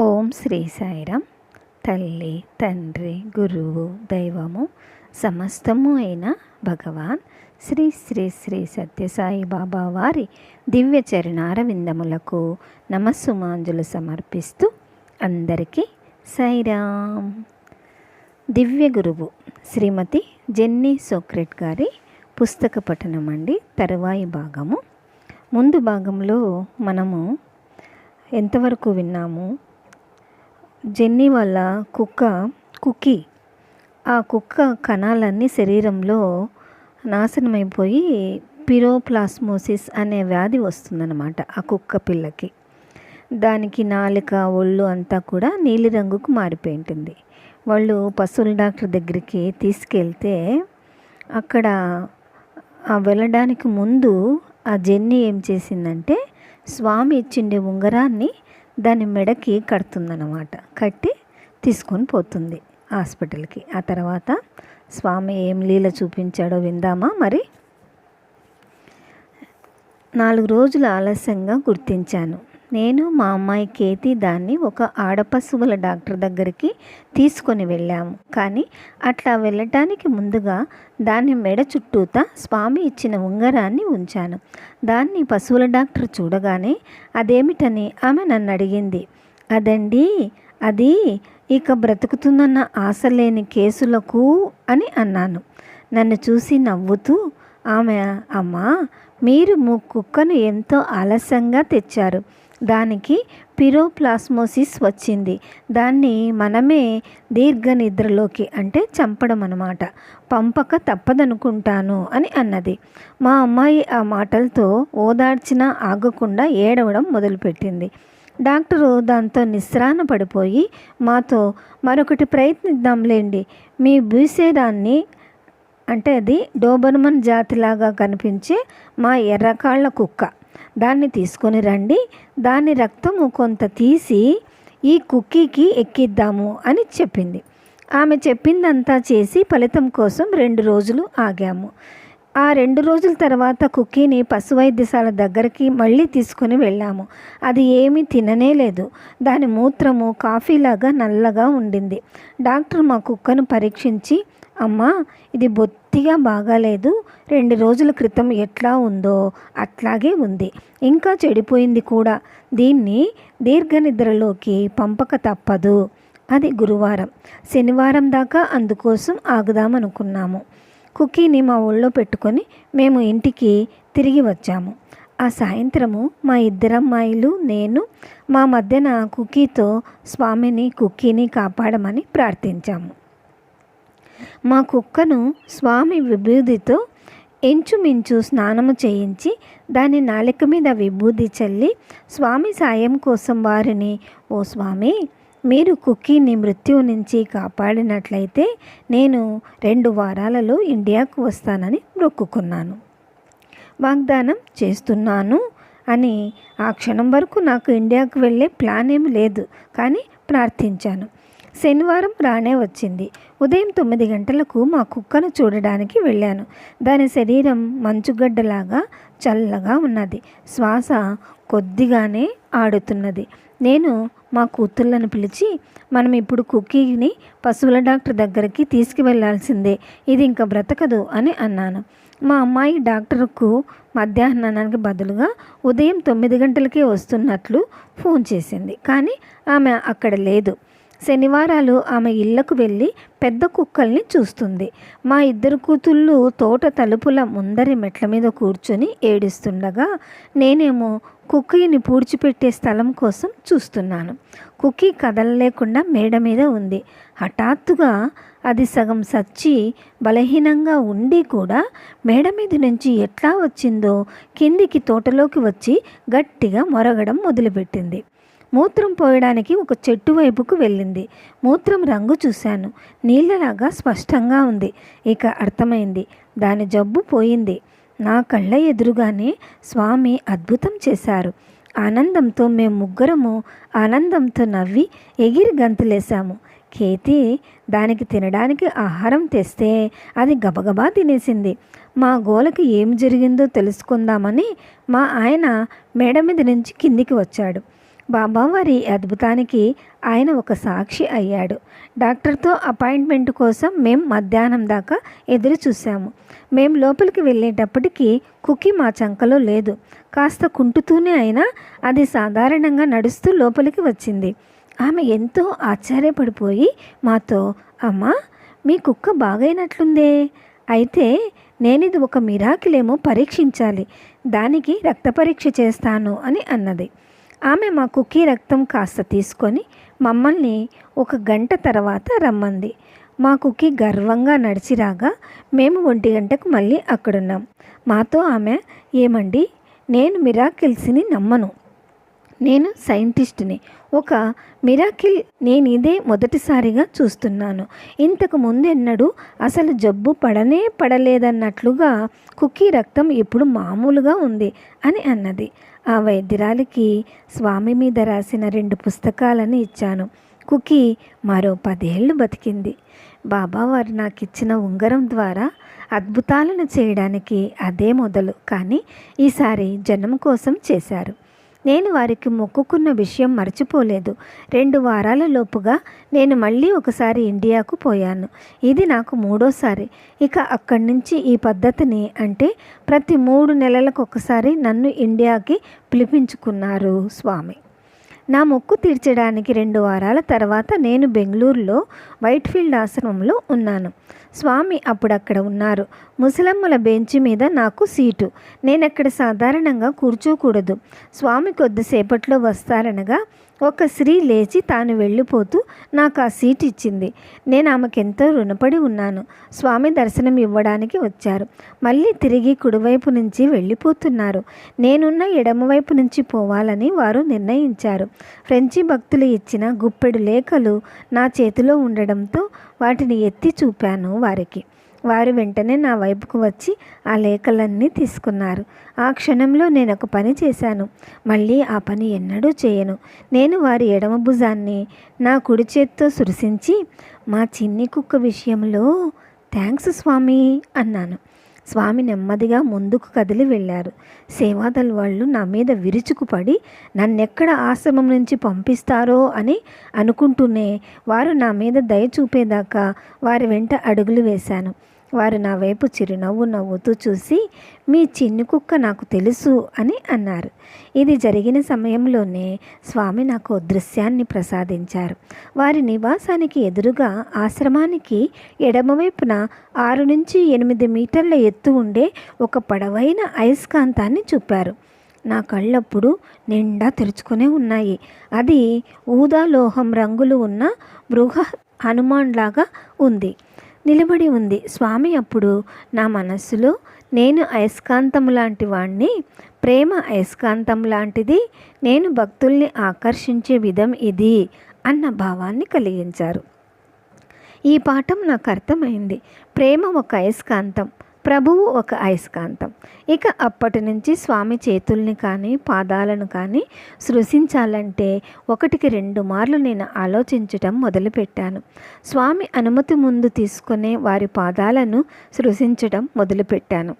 ఓం శ్రీ సాయిరామ్ తల్లి తండ్రి గురువు దైవము సమస్తము అయిన భగవాన్ శ్రీ శ్రీ శ్రీ సత్యసాయి బాబా వారి దివ్య చరణారవిందములకు నమస్సుమాంజులు సమర్పిస్తూ అందరికీ సాయిరామ్ దివ్య గురువు శ్రీమతి జెన్నీ సోక్రెట్ గారి పుస్తక పఠనం అండి తరువాయి భాగము. ముందు భాగంలో మనము ఎంతవరకు విన్నాము? జెన్నీ వాళ్ళ కుక్క కుక్కీ ఆ కుక్క కణాలన్నీ శరీరంలో నాశనమైపోయి పిరోప్లాస్మోసిస్ అనే వ్యాధి వస్తుందన్నమాట ఆ కుక్క పిల్లకి. దానికి నాలుక ఒళ్ళు అంతా కూడా నీలిరంగుకు మారిపోయి ఉంటుంది వాళ్ళు పశువుల డాక్టర్ దగ్గరికి తీసుకెళ్తే అక్కడ వెళ్ళడానికి ముందు ఆ జెన్నీ ఏం చేసిందంటే స్వామి ఇచ్చిండే ఉంగరాన్ని దాని మెడకి కడుతుందన్నమాట. కట్టి తీసుకొని పోతుంది హాస్పిటల్కి. ఆ తర్వాత స్వామి ఏం లీల చూపించాడో విందామా మరి? నాలుగు రోజులు ఆలస్యంగా గుర్తించాను. నేను మా అమ్మాయి కేతి దాన్ని ఒక ఆడపశువుల డాక్టర్ దగ్గరికి తీసుకొని వెళ్ళాము. కానీ అట్లా వెళ్ళటానికి ముందుగా దాని మెడ చుట్టూతా స్వామి ఇచ్చిన ఉంగరాన్ని ఉంచాను. దాన్ని పశువుల డాక్టర్ చూడగానే అదేమిటని ఆమె నన్ను అడిగింది. అదండి అది ఇక బ్రతుకుతుందన్న ఆశ లేని కేసులకు అని అన్నాను. నన్ను చూసి నవ్వుతూ ఆమె అమ్మా మీరు మీ కుక్కను ఎంతో ఆలస్యంగా తెచ్చారు. దానికి పిరోప్లాస్మోసిస్ వచ్చింది. దాన్ని మనమే దీర్ఘ నిద్రలోకి అంటే చంపడం అనమాట పంపక తప్పదనుకుంటాను అని అన్నది. మా అమ్మాయి ఆ మాటలతో ఓదార్చినా ఆగకుండా ఏడవడం మొదలుపెట్టింది. డాక్టరు దాంతో నిస్రాన పడిపోయి మాతో మరొకటి ప్రయత్నిద్దాంలేండి. మీ బూసేదాన్ని అంటే అది డోబర్మన్ జాతిలాగా కనిపించే మా ఎర్రకాళ్ళ కుక్క. దాన్ని తీసుకొని రండి. దాని రక్తము కొంత తీసి ఈ కుక్కీకి ఎక్కిద్దాము అని చెప్పింది. ఆమె చెప్పిందంతా చేసి ఫలితం కోసం రెండు రోజులు ఆగాము. ఆ రెండు రోజుల తర్వాత కుక్కీని పశు వైద్యశాల దగ్గరికి మళ్ళీ తీసుకొని వెళ్ళాము. అది ఏమీ తిననే లేదు. దాని మూత్రము కాఫీలాగా నల్లగా ఉండింది. డాక్టర్ మా కుక్కను పరీక్షించి అమ్మా ఇది బొత్తిగా బాగాలేదు. రెండు రోజుల క్రితం ఎట్లా ఉందో అట్లాగే ఉంది. ఇంకా చెడిపోయింది కూడా. దీన్ని దీర్ఘనిద్రలోకి పంపక తప్పదు. అది గురువారం. శనివారం దాకా అందుకోసం ఆగుదామనుకున్నాము. కుకీని మా ఊళ్ళో పెట్టుకొని మేము ఇంటికి తిరిగి వచ్చాము. ఆ సాయంత్రము మా ఇద్దరమ్మాయిలు నేను మా మధ్యన కుకీతో స్వామిని కుక్కీని కాపాడమని ప్రార్థించాము. మా కుక్కను స్వామి విభూదితో ఎంచుమించు స్నానము చేయించి దాని నాలిక మీద విభూది చల్లి స్వామి సాయం కోసం వారిని ఓ స్వామి మీరు కుక్కీని మృత్యువు నుంచి కాపాడినట్లయితే నేను రెండు వారాలలో ఇండియాకు వస్తానని మొక్కుకున్నాను. వాగ్దానం చేస్తున్నాను అని ఆ క్షణం వరకు నాకు ఇండియాకు వెళ్ళే ప్లాన్ ఏమి లేదు కానీ ప్రార్థించాను. శనివారం రానే వచ్చింది. ఉదయం తొమ్మిది గంటలకు మా కుక్కను చూడడానికి వెళ్ళాను. దాని శరీరం మంచుగడ్డలాగా చల్లగా ఉన్నది. శ్వాస కొద్దిగానే ఆడుతున్నది. నేను మా కూతుళ్ళను పిలిచి మనం ఇప్పుడు కుక్కీని పశువుల డాక్టర్ దగ్గరికి తీసుకువెళ్ళాల్సిందే ఇది ఇంకా బ్రతకదు అని అన్నాను. మా అమ్మాయి డాక్టర్కు మధ్యాహ్నానికి బదులుగా ఉదయం తొమ్మిది గంటలకే వస్తున్నట్లు ఫోన్ చేసింది. కానీ ఆమె అక్కడ లేదు. శనివారాలు ఆమె ఇళ్ళకు వెళ్ళి పెద్ద కుక్కల్ని చూస్తుంది. మా ఇద్దరు కూతుళ్ళు తోట తలుపుల ముందరి మెట్ల మీద కూర్చొని ఏడుస్తుండగా నేనేమో కుక్కీని పూడ్చిపెట్టే స్థలం కోసం చూస్తున్నాను. కుక్కీ కదలలేకుండా మేడ మీద ఉంది. హఠాత్తుగా అది సగం సచ్చి బలహీనంగా ఉండి కూడా మేడ మీద నుంచి ఎట్లా వచ్చిందో కిందికి తోటలోకి వచ్చి గట్టిగా మొరగడం మొదలుపెట్టింది. మూత్రం పోయడానికి ఒక చెట్టు వైపుకు వెళ్ళింది. మూత్రం రంగు చూశాను. నీళ్ళలాగా స్పష్టంగా ఉంది. ఇక అర్థమైంది. దాని జబ్బు పోయింది. నా కళ్ళ ఎదురుగానే స్వామి అద్భుతం చేశారు. ఆనందంతో మేము ముగ్గురము ఆనందంతో నవ్వి ఎగిరి గంతులేశాము. కేతి దానికి తినడానికి ఆహారం తెస్తే అది గబగబా తినేసింది. మా గోలకి ఏం జరిగిందో తెలుసుకుందామని మా ఆయన మేడ మీద నుంచి కిందికి వచ్చాడు. బాబా వారి అద్భుతానికి ఆయన ఒక సాక్షి అయ్యాడు. డాక్టర్తో అపాయింట్మెంట్ కోసం మేం మధ్యాహ్నం దాకా ఎదురు చూసాము మేం లోపలికి వెళ్ళేటప్పటికీ కుకీ మా చంకలో లేదు. కాస్త కుంటుతూనే అయినా అది సాధారణంగా నడుస్తూ లోపలికి వచ్చింది. ఆమె ఎంతో ఆశ్చర్యపడిపోయి మాతో అమ్మా మీ కుక్క బాగైనట్లుందే. అయితే నేనిది ఒక మిరాకిలేమో పరీక్షించాలి. దానికి రక్త పరీక్ష చేస్తాను అని అన్నది. ఆమె మా కుక్కీ రక్తం కాస్త తీసుకొని మమ్మల్ని ఒక గంట తర్వాత రమ్మంది. మా కుక్కీ గర్వంగా నడిచి రాగా మేము ఒంటి గంటకు మళ్ళీ అక్కడున్నాం. మాతో ఆమె ఏమండి నేను మిరాకిల్స్ని నమ్మను. నేను సైంటిస్ట్ని. ఒక మిరాకిల్ నేను ఇదే మొదటిసారిగా చూస్తున్నాను. ఇంతకు ముందెన్నడూ అసలు జబ్బు పడనే పడలేదన్నట్లుగా కుక్కీ రక్తం ఇప్పుడు మామూలుగా ఉంది అని అన్నది. ఆ వైద్యురాలికి స్వామి మీద రాసిన రెండు పుస్తకాలను ఇచ్చాను. కుకీ మరో పదేళ్ళు బతికింది. బాబా వారు నాకు ఇచ్చిన ఉంగరం ద్వారా అద్భుతాలను చేయడానికి అదే మొదలు. కానీ ఈసారి జనం కోసం చేశారు. నేను వారికి మొక్కుకున్న విషయం మర్చిపోలేదు. రెండు వారాల లోపుగా నేను మళ్ళీ ఒకసారి ఇండియాకు పోయాను. ఇది నాకు మూడోసారి. ఇక అక్కడి నుంచి ఈ పద్ధతిని అంటే ప్రతి మూడు నెలలకు ఒకసారి నన్ను ఇండియాకి పిలిపించుకున్నారు స్వామి. నా మొక్కు తీర్చడానికి రెండు వారాల తర్వాత నేను బెంగళూరులో వైట్ఫీల్డ్ ఆశ్రమంలో ఉన్నాను. స్వామి అప్పుడక్కడ ఉన్నారు. ముసలమ్మల బెంచి మీద నాకు సీటు. నేనక్కడ సాధారణంగా కూర్చోకూడదు. స్వామి కొద్దిసేపట్లో వస్తారనగా ఒక స్త్రీ లేచి తాను వెళ్ళిపోతూ నాకు ఆ సీట్ ఇచ్చింది. నేను ఆమెకెంతో రుణపడి ఉన్నాను. స్వామి దర్శనం ఇవ్వడానికి వచ్చారు. మళ్ళీ తిరిగి కుడివైపు నుంచి వెళ్ళిపోతున్నారు. నేనున్న ఎడమవైపు నుంచి పోవాలని వారు నిర్ణయించారు. ఫ్రెంచి భక్తులు ఇచ్చిన గుప్పెడు లేఖలు నా చేతిలో ఉండడంతో వాటిని ఎత్తి చూపాను వారికి. వారు వెంటనే నా వైపుకు వచ్చి ఆ లేఖలన్నీ తీసుకున్నారు. ఆ క్షణంలో నేను ఒక పని చేశాను. మళ్ళీ ఆ పని ఎన్నడూ చేయను. నేను వారి ఎడమ భుజాన్ని నా కుడి చేత్తో సురిసించి మా చిన్ని కుక్క విషయంలో థ్యాంక్స్ స్వామి అన్నాను. స్వామి నెమ్మదిగా ముందుకు కదిలి వెళ్ళారు. సేవాదల్ వాళ్ళు నా మీద విరుచుకుపడి నన్నెక్కడ ఆశ్రమం నుంచి పంపిస్తారో అని అనుకుంటూనే వారు నా మీద దయ చూపేదాకా వారి వెంట అడుగులు వేశాను. వారు నా వైపు చిరునవ్వు నవ్వుతూ చూసి మీ చిన్ని కుక్క నాకు తెలుసు అని అన్నారు. ఇది జరిగిన సమయంలోనే స్వామి నాకు దృశ్యాన్ని ప్రసాదించారు. వారి నివాసానికి ఎదురుగా ఆశ్రమానికి ఎడమవైపున ఆరు నుంచి ఎనిమిది మీటర్ల ఎత్తు ఉండే ఒక పొడవైన అయస్కాంతాన్ని చూపారు. నా కళ్ళప్పుడు నిండా తెరుచుకునే ఉన్నాయి. అది ఊదా లోహం రంగులు ఉన్న బృహ హనుమాన్లాగా ఉంది. నిలబడి ఉంది. స్వామి అప్పుడు నా మనస్సులో నేను అయస్కాంతం లాంటి వాణ్ణి ప్రేమ అయస్కాంతం లాంటిది నేను భక్తుల్ని ఆకర్షించే విధం ఇది అన్న భావాన్ని కలిగించారు. ఈ పాఠం నాకు అర్థమైంది. ప్రేమ ఒక అయస్కాంతం. ప్రభువు ఒక అయస్కాంతం. ఇక అప్పటి నుంచి స్వామి చేతుల్ని కానీ పాదాలను కానీ సృశించాలంటే ఒకటికి రెండు మార్లు నేను ఆలోచించటం మొదలుపెట్టాను. స్వామి అనుమతి ముందు తీసుకునే వారి పాదాలను సృశించడం మొదలుపెట్టాను.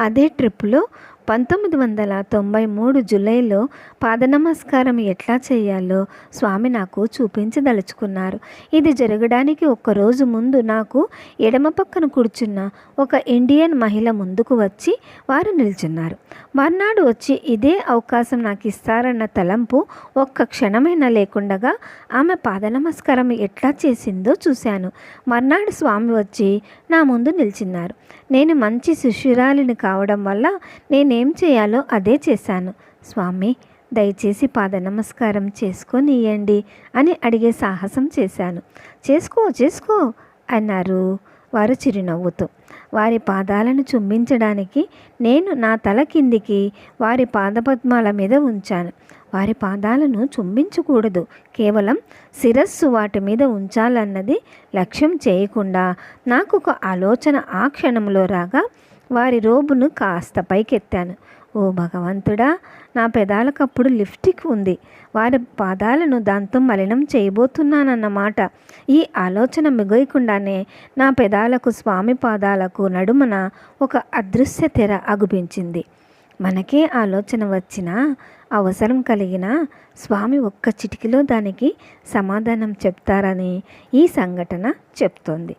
అదే ట్రిప్లో పంతొమ్మిది వందల తొంభై మూడు జూలైలో పాదనమస్కారం ఎట్లా చేయాలో స్వామి నాకు చూపించదలుచుకున్నారు. ఇది జరగడానికి ఒక్కరోజు ముందు నాకు ఎడమ పక్కన కూర్చున్న ఒక ఇండియన్ మహిళ ముందుకు వచ్చి వారు నిల్చున్నారు. మర్నాడు వచ్చి ఇదే అవకాశం నాకు ఇస్తారన్న తలంపు ఒక్క క్షణమైనా లేకుండగా ఆమె పాదనమస్కారం ఎట్లా చేసిందో చూశాను. మర్నాడు స్వామి వచ్చి నా ముందు నిలిచిన్నారు. నేను మంచి శిష్యురాలిని కావడం వల్ల నేను చేయాలో అదే చేశాను. స్వామి దయచేసి పాద నమస్కారం చేసుకొనియండి అని అడిగే సాహసం చేశాను. చేసుకో చేసుకో అన్నారు వారు చిరునవ్వుతూ. వారి పాదాలను చుంబించడానికి నేను నా తల కిందికి వారి పాదపద్మాల మీద ఉంచాను. వారి పాదాలను చుంబించకూడదు కేవలం శిరస్సు వాటి మీద ఉంచాలన్నది లక్ష్యం చేయకుండా నాకు ఒక ఆలోచన ఆ క్షణంలో రాగా వారి రోబును కాస్త పైకెత్తాను. ఓ భగవంతుడా నా పెదాలకప్పుడు లిప్స్టిక్ ఉంది. వారి పాదాలను దాంతో మలినం చేయబోతున్నానన్నమాట. ఈ ఆలోచన మిగయకుండానే నా పెదాలకు స్వామి పాదాలకు నడుమన ఒక అదృశ్య తెర అగుపించింది. మనకే ఆలోచన వచ్చినా అవసరం కలిగినా స్వామి ఒక్క చిటికిలో దానికి సమాధానం చెప్తారని ఈ సంఘటన చెప్తోంది.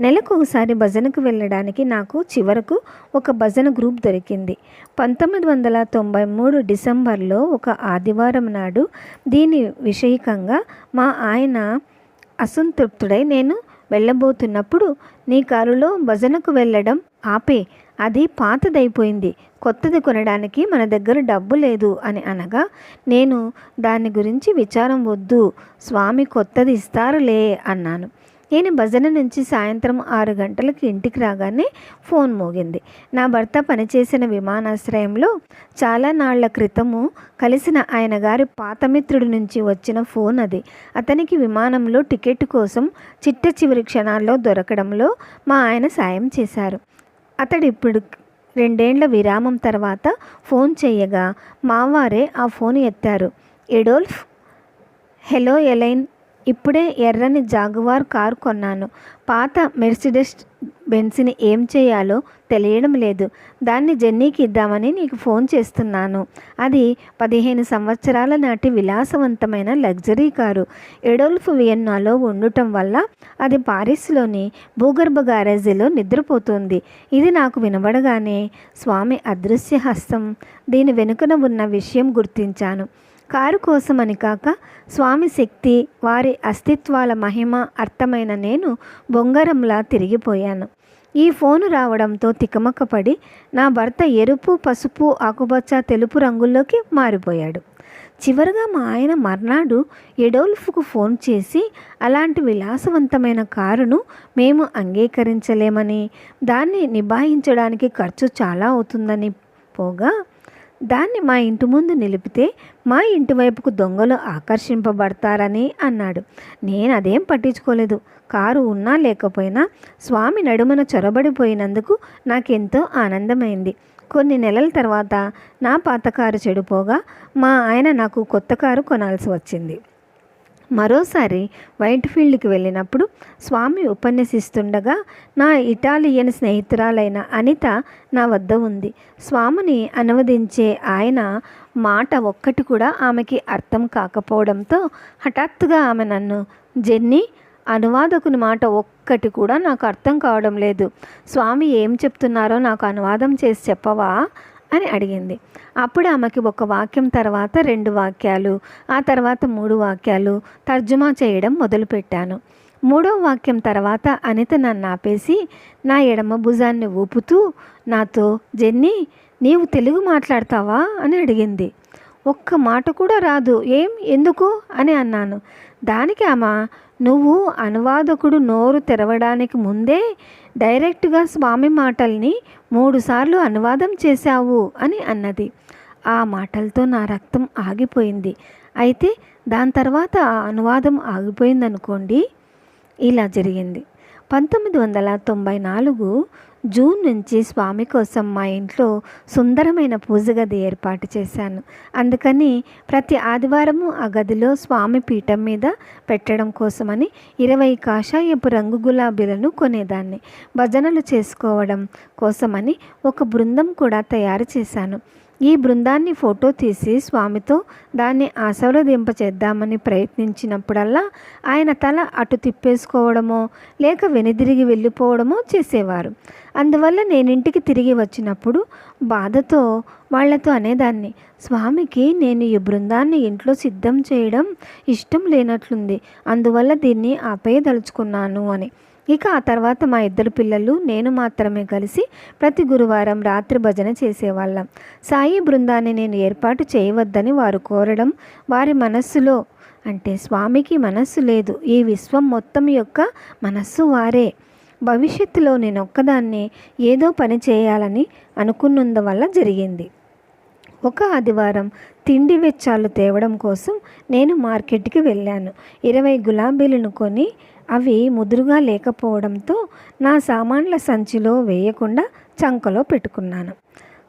నెలకు ఒకసారి భజనకు వెళ్ళడానికి నాకు చివరకు ఒక భజన గ్రూప్ దొరికింది. పంతొమ్మిది వందల తొంభై మూడు డిసెంబర్లో ఒక ఆదివారం నాడు దీని విషయకంగా మా ఆయన అసంతృప్తుడై నేను వెళ్ళబోతున్నప్పుడు నీ కారులో భజనకు వెళ్ళడం ఆపే అది పాతదైపోయింది. కొత్తది కొనడానికి మన దగ్గర డబ్బు లేదు అని అనగా నేను దాని గురించి విచారం వద్దు స్వామి కొత్తది ఇస్తారులే అన్నాను. నేను భజన నుంచి సాయంత్రం ఆరు గంటలకు ఇంటికి రాగానే ఫోన్ మోగింది. నా భర్త పనిచేసిన విమానాశ్రయంలో చాలా నాళ్ళ క్రితము కలిసిన ఆయన గారి పాతమిత్రుడి నుంచి వచ్చిన ఫోన్ అది. అతనికి విమానంలో టికెట్ కోసం చిట్ట చివరి క్షణాల్లో దొరకడంలో మా ఆయన సాయం చేశారు. అతడు ఇప్పుడు రెండేండ్ల విరామం తర్వాత ఫోన్ చేయగా మావారే ఆ ఫోన్ ఎత్తారు. ఎడోల్ఫ్ హలో ఎలైన్ ఇప్పుడే ఎర్రని జాగువార్ కారు కొన్నాను. పాత మెర్సిడెస్ బెన్స్ని ఏం చేయాలో తెలియడం లేదు. దాన్ని జెన్నీకి ఇద్దామని నీకు ఫోన్ చేస్తున్నాను. అది పదిహేను సంవత్సరాల నాటి విలాసవంతమైన లగ్జరీ కారు. ఎడోల్ఫ్ వియన్నాలో ఉండటం వల్ల అది పారిస్లోని భూగర్భ గ్యారేజీలో నిద్రపోతుంది. ఇది నాకు వినబడగానే స్వామి అదృశ్య హస్తం దీని వెనుకన ఉన్న విషయం గుర్తించాను. కారు కోసమని కాక స్వామి శక్తి వారి అస్తిత్వాల మహిమ అర్థమైన నేను బొంగరంలా తిరిగిపోయాను. ఈ ఫోను రావడంతో తికమకపడి నా భర్త ఎరుపు పసుపు ఆకుపచ్చ తెలుపు రంగుల్లోకి మారిపోయాడు. చివరగా మా ఆయన మర్నాడు ఎడోల్ఫ్కు ఫోన్ చేసి అలాంటి విలాసవంతమైన కారును మేము అంగీకరించలేమని దాన్ని నిభాయించడానికి ఖర్చు చాలా అవుతుందని పోగా దాన్ని మా ఇంటి ముందు నిలిపితే మా ఇంటి వైపుకు దొంగలు ఆకర్షింపబడతారని అన్నాడు. నేను అదేం పట్టించుకోలేదు. కారు ఉన్నా లేకపోయినా స్వామి నడుమన చొరబడిపోయినందుకు నాకెంతో ఆనందమైంది. కొన్ని నెలల తర్వాత నా పాత కారు చెడిపోగా మా ఆయన నాకు కొత్త కారు కొనాల్సి వచ్చింది. మరోసారి వైట్ ఫీల్డ్కి వెళ్ళినప్పుడు స్వామి ఉపన్యసిస్తుండగా నా ఇటాలియన్ స్నేహితురాలైన అనిత నా వద్ద ఉంది. స్వామిని అనువదించే ఆయన మాట ఒక్కటి కూడా ఆమెకి అర్థం కాకపోవడంతో హఠాత్తుగా ఆమె నన్ను జెన్నీ అనువాదకుని మాట ఒక్కటి కూడా నాకు అర్థం కావడం లేదు. స్వామి ఏం చెప్తున్నారో నాకు అనువాదం చేసి చెప్పవా? అని అడిగింది. అప్పుడు ఆమెకి ఒక వాక్యం తర్వాత రెండు వాక్యాలు ఆ తర్వాత మూడు వాక్యాలు తర్జుమా చేయడం మొదలుపెట్టాను. మూడో వాక్యం తర్వాత అనిత నన్ను ఆపేసి నా ఎడమ భుజాన్ని ఊపుతూ నాతో జెన్నీ నీవు తెలుగు మాట్లాడతావా? అని అడిగింది. ఒక్క మాట కూడా రాదు. ఏం? ఎందుకు? అని అన్నాను. దానికి ఆమె నువ్వు అనువాదకుడు నోరు తెరవడానికి ముందే డైరెక్ట్గా స్వామి మాటల్ని మూడుసార్లు అనువాదం చేశావు అని అన్నది. ఆ మాటలతో నా రక్తం ఆగిపోయింది. అయితే దాని తర్వాత ఆ అనువాదం ఆగిపోయిందనుకోండి? ఇలా జరిగింది. పంతొమ్మిది వందల తొంభై నాలుగు జూన్ నుంచి స్వామి కోసం మా ఇంట్లో సుందరమైన పూజ గది ఏర్పాటు చేశాను. అందుకని ప్రతి ఆదివారము ఆ గదిలో స్వామి పీఠం మీద పెట్టడం కోసమని ఇరవై కాషాయపు రంగు గులాబీలను కొనేదాన్ని. భజనలు చేసుకోవడం కోసమని ఒక బృందం కూడా తయారు చేశాను. ఈ బృందాన్ని ఫోటో తీసి స్వామితో దాన్ని ఆశీర్వదింపచేద్దామని ప్రయత్నించినప్పుడల్లా ఆయన తల అటు తిప్పేసుకోవడమో లేక వెనుదిరిగి వెళ్ళిపోవడమో చేసేవారు. అందువల్ల నేను ఇంటికి తిరిగి వచ్చినప్పుడు బాధతో వాళ్ళతో అనేదాన్ని స్వామికి నేను ఈ బృందాన్ని ఇంట్లో సిద్ధం చేయడం ఇష్టం లేనట్లుంది అందువల్ల దీన్ని ఆపేయదలుచుకున్నాను అని. ఇక ఆ తర్వాత మా ఇద్దరు పిల్లలు నేను మాత్రమే కలిసి ప్రతి గురువారం రాత్రి భజన చేసేవాళ్ళం. సాయి బృందాన్ని నేను ఏర్పాటు చేయవద్దని వారు కోరడం వారి మనస్సులో అంటే స్వామికి మనస్సు లేదు. ఈ విశ్వం మొత్తం యొక్క మనస్సు వారే. భవిష్యత్తులో నేను ఒక్కదాన్ని ఏదో పని చేయాలని అనుకున్నందువల్ల జరిగింది. ఒక ఆదివారం తిండి వెచ్చాలు తేవడం కోసం నేను మార్కెట్కి వెళ్ళాను. ఇరవై గులాబీలను కొని అవి ముదురుగా లేకపోవడంతో నా సామాన్ల సంచిలో వేయకుండా చంకలో పెట్టుకున్నాను.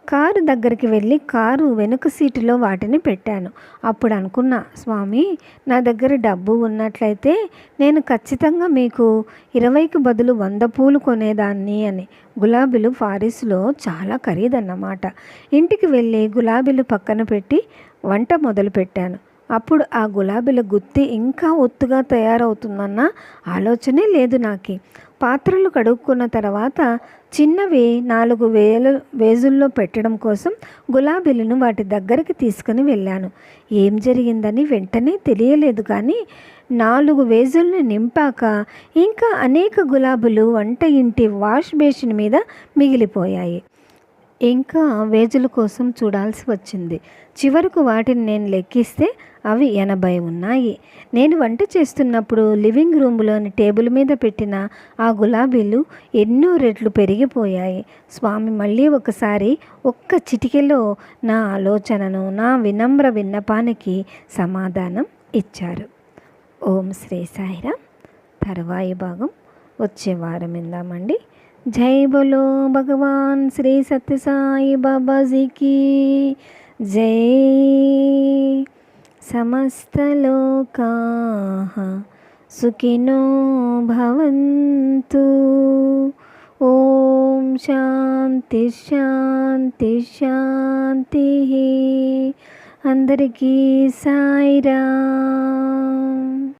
కారు దగ్గరికి వెళ్ళి కారు వెనుక సీటులో వాటిని పెట్టాను. అప్పుడు అనుకున్నా స్వామి నా దగ్గర డబ్బు ఉన్నట్లయితే నేను ఖచ్చితంగా మీకు ఇరవైకి బదులు వంద పూలు కొనేదాన్ని అని. గులాబీలు ఫారిస్లో చాలా ఖరీదన్నమాట. ఇంటికి వెళ్ళి గులాబీలు పక్కన పెట్టి వంట మొదలుపెట్టాను అప్పుడు ఆ గులాబీల గుత్తి ఇంకా ఒత్తుగా తయారవుతుందన్న ఆలోచనే లేదు నాకు. పాత్రలు కడుక్కున్న తర్వాత చిన్నవి నాలుగు వేల వేజుల్లో పెట్టడం కోసం గులాబీలను వాటి దగ్గరికి తీసుకుని వెళ్ళాను. ఏం జరిగిందని వెంటనే తెలియలేదు కానీ నాలుగు వేజుల్ని నింపాక ఇంకా అనేక గులాబీలు వంట ఇంటి వాష్ బేసిన్ మీద మిగిలిపోయాయి. ఇంకా వేజుల కోసం చూడాల్సి వచ్చింది. చివరకు వాటిని నేను లెక్కిస్తే అవి ఎనభై ఉన్నాయి. నేను వంట చేస్తున్నప్పుడు లివింగ్ రూమ్లోని టేబుల్ మీద పెట్టిన ఆ గులాబీలు ఎన్నో రెట్లు పెరిగిపోయాయి. స్వామి మళ్ళీ ఒకసారి ఒక్క చిటికెలో నా ఆలోచనను నా వినమ్ర విన్నపానికి సమాధానం ఇచ్చారు. ఓం శ్రీ సాయిరా తర్వాయి భాగం వచ్చే వారం విందామండి జై బోలో భగవాన్ శ్రీ సత్య సాయి బాబాజీకి జై సమస్తలోకా సుఖినో భవంతు ఓం శాంతి శాంతి శాంతి అందరికీ సాయిరామ్